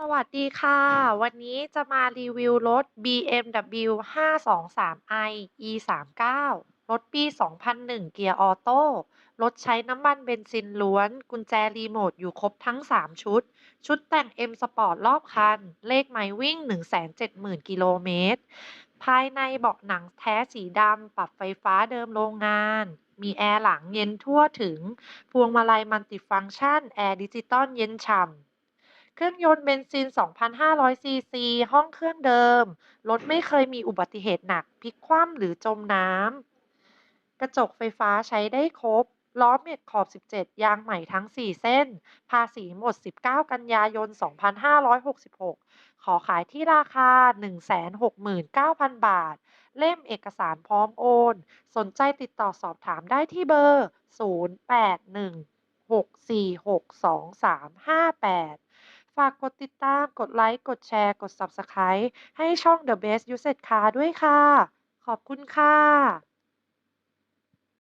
สวัสดีค่ะ วันนี้จะมารีวิวรถ BMW 523i E39 รถปี 2001 เกียร์ออโต้ รถใช้น้ำมันเบนซินล้วน กุญแจรีโมทอยู่ครบทั้ง 3 ชุด ชุดแต่ง M Sport รอบคัน เลขไมล์วิ่ง 170,000 กิโลเมตร ภายในเบาะหนังแท้สีดำ ปรับไฟฟ้าเดิมโรงงานมีแอร์หลังเย็นทั่วถึง พวงมาลัยมัลติฟังก์ชัน แอร์ดิจิตอลเย็นฉ่ำ เครื่องยนต์เบนซิน 2,500 ซีซี ห้องเครื่องเดิม รถไม่เคยมีอุบัติเหตุหนักพลิกคว่ำหรือจมน้ำ กระจกไฟฟ้าใช้ได้ครบ ล้อเม็ดขอบ 17 ยางใหม่ทั้ง 4 เส้น ภาษีหมด 19 กันยายน 2566 ขอขายที่ราคา 169,000 บาท เล่มเอกสารพร้อมโอน สนใจติดต่อสอบถามได้ที่เบอร์ 0816462358 ฝากกดติดตาม กดไลค์ กดแชร์ กด Subscribe ให้ช่อง The Best Used Car ด้วยค่ะ ขอบคุณค่ะ